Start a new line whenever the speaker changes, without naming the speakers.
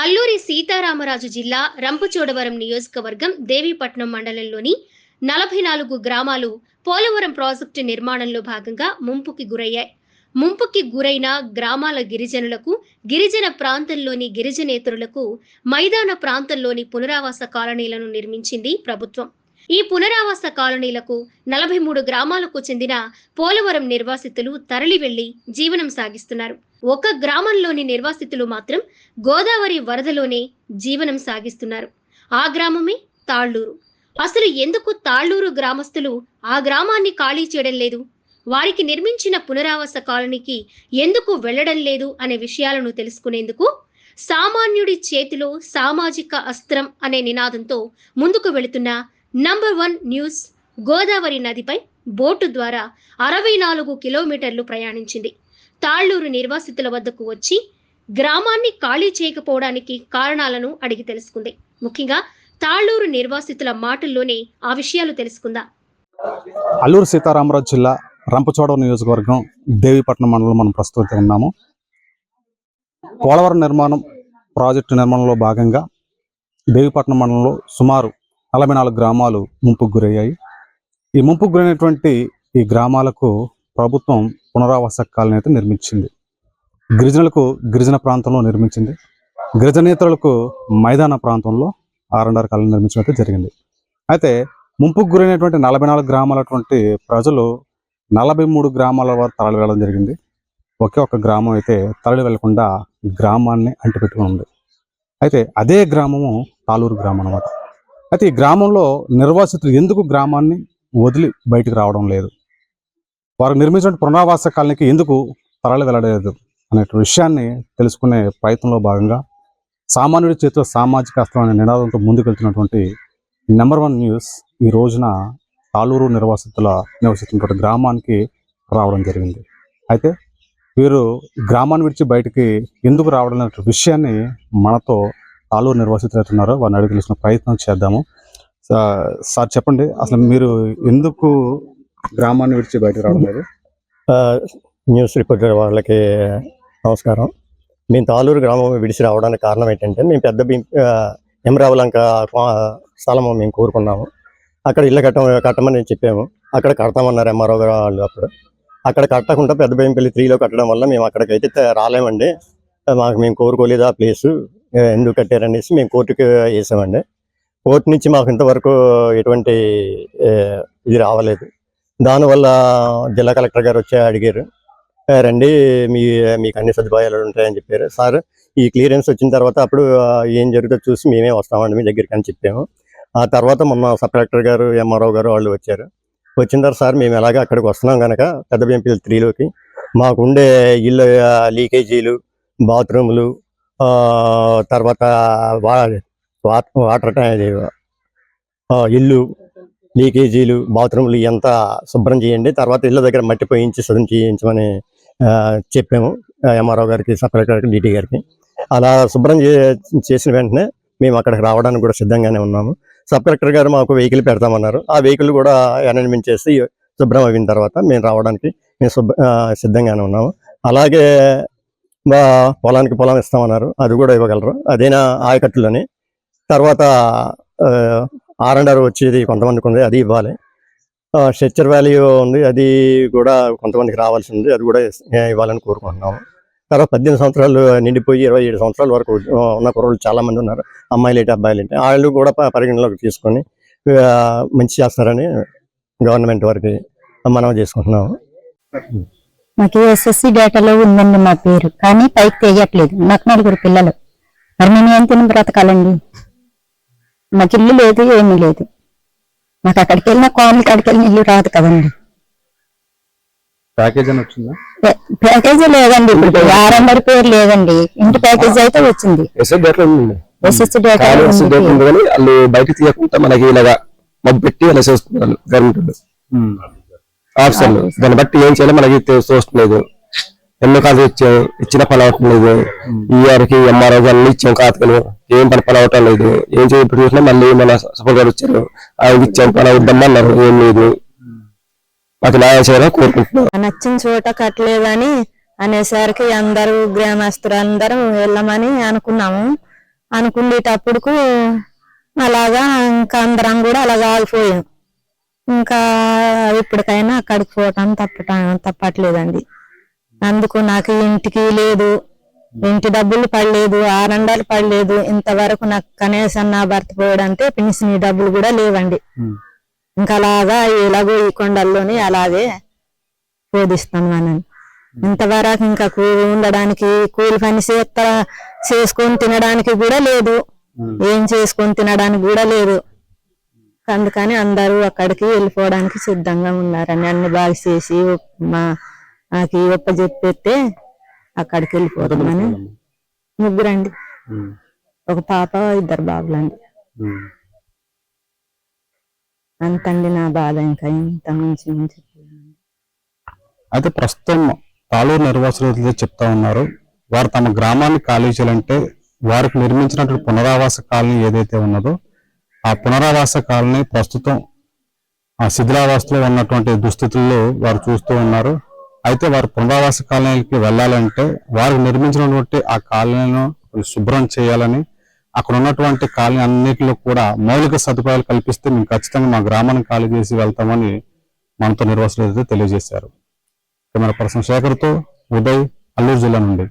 అల్లూరి సీతారామరాజు జిల్లా రంపచోడవరం నియోజకవర్గం దేవీపట్నం మండలంలోని నలభై నాలుగు గ్రామాలు పోలవరం ప్రాజెక్టు నిర్మాణంలో భాగంగా ముంపుకి గురయ్యాయి. ముంపుకి గురైన గ్రామాల గిరిజనులకు గిరిజన ప్రాంతంలోని గిరిజనేతరులకు మైదాన ప్రాంతంలోని పునరావాస కాలనీలను నిర్మించింది ప్రభుత్వం. ఈ పునరావాస కాలనీలకు నలభై మూడు గ్రామాలకు చెందిన పోలవరం నిర్వాసితులు తరలి వెళ్ళి జీవనం సాగిస్తున్నారు. ఒక గ్రామంలోని నిర్వాసితులు మాత్రం గోదావరి వరదలోనే జీవనం సాగిస్తున్నారు. ఆ గ్రామమే తాళ్ళూరు. అసలు ఎందుకు తాళ్ళూరు గ్రామస్తులు ఆ గ్రామాన్ని ఖాళీ చేయడం లేదు? వారికి నిర్మించిన పునరావాస కాలనీకి ఎందుకు వెళ్ళడం లేదు అనే విషయాలను తెలుసుకునేందుకు సామాన్యుడి చేతిలో సామాజిక అస్త్రం అనే నినాదంతో ముందుకు వెళుతున్న నంబర్ వన్ న్యూస్ గోదావరి నదిపై బోటు ద్వారా అరవై నాలుగు కిలోమీటర్లు ప్రయాణించింది. తాళ్ళూరు నిర్వాసితుల వద్దకు వచ్చి గ్రామాన్ని ఖాళీ చేయకపోవడానికి కారణాలను అడిగి తెలుసుకుంది. ముఖ్యంగా తాళ్ళూరు నిర్వాసితుల మాటల్లోనే ఆ విషయాలు తెలుసుకుందా.
అల్లూరు సీతారామరాజు జిల్లా రంపచోడవరం నియోజకవర్గం దేవీపట్నం మండలం మనం ప్రస్తుతం ఉన్నాము. పోలవరం నిర్మాణం ప్రాజెక్టు నిర్మాణంలో భాగంగా దేవీపట్నం మండలంలో సుమారు నలభై నాలుగు గ్రామాలు ముంపుకు గురయ్యాయి. ఈ ముంపుకు గురైనటువంటి ఈ గ్రామాలకు ప్రభుత్వం పునరావాస కాలనీ అయితే నిర్మించింది. గిరిజనులకు గిరిజన ప్రాంతంలో నిర్మించింది. గిరిజనేతరులకు మైదాన ప్రాంతంలో ఆర్ఎండ్ఆర్ కాలనీ నిర్మించడం అయితే జరిగింది. అయితే ముంపుకు గురైనటువంటి నలభై నాలుగు గ్రామాలటువంటి ప్రజలు నలభై మూడు గ్రామాల వారు తరలి వెళ్ళడం జరిగింది. ఒకే ఒక గ్రామం అయితే తరలి వెళ్ళకుండా గ్రామాన్ని అంటిపెట్టుకుని ఉంది. అయితే అదే గ్రామము తాలూరు గ్రామం అన్నమాట. అయితే ఈ గ్రామంలో నిర్వాసితులు ఎందుకు గ్రామాన్ని వదిలి బయటకు రావడం లేదు? వారు నిర్మించిన పునరావాస కాలనీకి ఎందుకు తరలి వెళ్ళలేదు అనే విషయాన్ని తెలుసుకునే ప్రయత్నంలో భాగంగా సామాన్యుడి చేతిలో సామాజిక అస్త్రం అనే నినాదంతో ముందుకెళ్తున్నటువంటి నెంబర్ వన్ న్యూస్ ఈ రోజున తాలూరు నిర్వాసితుల నివసిస్తున్నటువంటి గ్రామానికి రావడం జరిగింది. అయితే వీరు గ్రామాన్ని విడిచి బయటికి ఎందుకు రావడం అనే విషయాన్ని మనతో ఆలూరు నిర్వాసితులు వారిని అడిగి తెలిసిన ప్రయత్నం చేద్దాము. సార్ చెప్పండి అసలు మీరు ఎందుకు గ్రామాన్ని విడిచి బయటకు రావడం లేదు?
ఆ, న్యూస్ రిపోర్టర్ వాళ్ళకి నమస్కారం. మేము తాలూరు గ్రామం విడిచి రావడానికి కారణం ఏంటంటే మేము పెద్ద ఎమరావలంక స్థలము మేము కోరుకున్నాము. అక్కడ ఇల్లు కట్ట కట్టమని చెప్పాము. అక్కడ కడతామన్నారు ఎంఆర్ఓ వాళ్ళు అప్పుడు. అక్కడ కట్టకుండా పెద్ద భీంపల్లి త్రీలో కట్టడం వల్ల మేము అక్కడికైతే అయితే రాలేమండి. మాకు మేము కోరుకోలేదు ఆ ప్లేసు. ఎందుకు కట్టారనేసి మేము కోర్టుకి వేసామండి. కోర్టు నుంచి మాకు ఇంతవరకు ఎటువంటి ఇది రావలేదు. దానివల్ల జిల్లా కలెక్టర్ గారు వచ్చి అడిగారు. రండి మీ మీకు అన్ని సదుపాయాలు ఉంటాయని చెప్పారు. సార్ ఈ క్లియరెన్స్ వచ్చిన తర్వాత అప్పుడు ఏం జరుగుతుందో చూసి మేమే వస్తామండి మీ దగ్గరికి అని చెప్పాము. ఆ తర్వాత మొన్న సబ్ కలెక్టర్ గారు ఎంఆర్ఓ గారు వాళ్ళు వచ్చారు. వచ్చిన తర్వాత సార్ మేము ఎలాగ అక్కడికి వస్తున్నాం కనుక పెద్ద బెంపీలు త్రీలోకి. మాకుండే ఇల్లు లీకేజీలు బాత్రూములు తర్వాత వాటర్ ఆ, ఇల్లు లీకేజీలు బాత్రూమ్లు ఎంత శుభ్రం చేయండి. తర్వాత ఇళ్ళ దగ్గర మట్టి పోయించి శుభ్రం చేయించమని ఆ, చెప్పాము. ఎంఆర్ఓ గారికి సబ్ గారికి డీటీ గారికి. అలా శుభ్రం చే- చేసిన వెంటనే మేము అక్కడికి రావడానికి కూడా సిద్ధంగానే ఉన్నాము. సబ్ కలెక్టర్ గారు మాకు వెహికల్ పెడతామన్నారు. ఆ వెహికల్ కూడా అరేంజ్మెంట్ చేసి శుభ్రం అయిన తర్వాత మేము రావడానికి మేము శుభ్ర సిద్ధంగానే ఉన్నాము. అలాగే పొలానికి పొలం ఇస్తామన్నారు. అది కూడా ఇవ్వగలరు. అదేనా ఆయకట్టులని. తర్వాత ఆర్ అండ్ ఆర్ వచ్చేది కొంతమందికి ఉంది అది ఇవ్వాలి. స్ట్రెచ్చర్ వాల్యూ ఉంది అది కూడా కొంతమందికి రావాల్సి ఉంది అది కూడా ఇవ్వాలని కోరుకుంటున్నాము. తర్వాత పద్దెనిమిది సంవత్సరాలు నిండిపోయి ఇరవై ఏడు సంవత్సరాల వరకు ఉన్న కుర్రోళ్ళు చాలా మంది ఉన్నారు. అమ్మాయిలు ఏంటి అబ్బాయిలు ఏంటి వాళ్ళు కూడా పరిగణలోకి తీసుకొని మంచి చేస్తారని గవర్నమెంట్ వారికి మనం చేసుకుంటున్నాము.
మాకు ఎస్ఎస్సి డేటాలో ఉందండి మా పేరు. కానీ పైకి తెగట్లేదు నాకు నలుగురు పిల్లలు. మరి మేము ఏం తిని బ్రతకాలండి? మాకు ఇల్లు లేదు ఏమీ లేదు. మాకు అక్కడికి వెళ్ళిన కోనలు కాడికి వెళ్ళిన ఇల్లు రాదు కదండి.
ప్యాకేజ్ వచ్చిందా?
లేదండి. ఇప్పుడు ఆరందరి పేరు లేదండి. ఇంటి ప్యాకేజీ అయితే వచ్చింది. ఎస్ఎస్సి డేటా
వాళ్ళు బయట తీయకుండా మనకి ఇలాగా మబ్బు పెట్టి అలా చేస్తున్నారు గవర్నమెంట్ ఆఫీసర్లు. దాన్ని బట్టి ఏం చేయాలో మనకి చూస్తలేదు ఎన్నో కాదు ఇచ్చాం ఇచ్చిన పని అవటం లేదు ఈఆర్కి ఎంఆర్ఓ అన్ని ఇచ్చాం కాతకలు ఏం పని పని అవటం లేదు. ఏం చేయ ఇప్పుడు చూసినా మళ్ళీ మన సపోర్ట్ గారు వచ్చారు. ఆయన ఇచ్చాం పని అవుద్దాం అన్నారు. ఏం లేదు. మాకు న్యాయం చేయాలని కోరుకుంటున్నాం.
నచ్చిన చోట కట్టలేదని అనేసరికి అందరూ గ్రామస్తులు అందరూ వెళ్ళమని అనుకున్నాము.
అనుకునేటప్పుడుకు అలాగా ఇంకా అందరం కూడా అలాగా ఆగిపోయాం ఇంకా ఇప్పటికైనా అక్కడికి పోవటం తప్పటం తప్పట్లేదండి. అందుకు నాకు ఇంటికి లేదు. ఇంటి డబ్బులు పడలేదు ఆరండాలు పడలేదు. ఇంతవరకు నాకు కనీసం నా భర్త పోవడంటే పెన్షన్ డబ్బులు కూడా లేవండి. ఇంకా అలాగా ఇలాగో ఈ కొండల్లోనే అలాగే బోధిస్తున్నాను ఇంతవరకు ఇంకా ఉండడానికి కూలి పని చేస్తా చేసుకొని తినడానికి కూడా లేదు. ఏం చేసుకొని తినడానికి కూడా లేదు. అందుకని అందరూ అక్కడికి వెళ్ళిపోవడానికి సిద్ధంగా ఉన్నారని అన్ని బాగా చేసి మా నాకు ఒప్ప చెప్పేస్తే అక్కడికి వెళ్ళిపోతామని ముగ్గురండి. ఒక పాప ఇద్దరు బాబులండి. అంతండి నా బాధ ఇంకా ఇంత మించి మించి
అయితే ప్రస్తుతం తాళూరు నిర్వాసులు చెప్తా ఉన్నారు వారు తమ గ్రామాన్ని ఖాళీ చేయాలంటే వారికి నిర్మించినటువంటి పునరావాస కాలనీ ఏదైతే ఉన్నదో ఆ పునరావాస కాలనీ ప్రస్తుతం ఆ శిథిలావాసలో ఉన్నటువంటి దుస్థితుల్లో వారు చూస్తూ ఉన్నారు. అయితే వారు పునరావాస కాలనీకి వెళ్ళాలంటే వారు నిర్మించినటువంటి ఆ కాలనీలను శుభ్రం చేయాలని అక్కడ ఉన్నటువంటి కాలనీ అన్నిటిలో కూడా మౌలిక సదుపాయాలు కల్పిస్తే మేము ఖచ్చితంగా మా గ్రామాన్ని ఖాళీ చేసి వెళ్తామని మనతో నిర్వాసులు తెలియజేశారు. కెమెరా పర్సన్ శేఖర్తో ఉదయ్ అల్లూరు జిల్లా నుండి.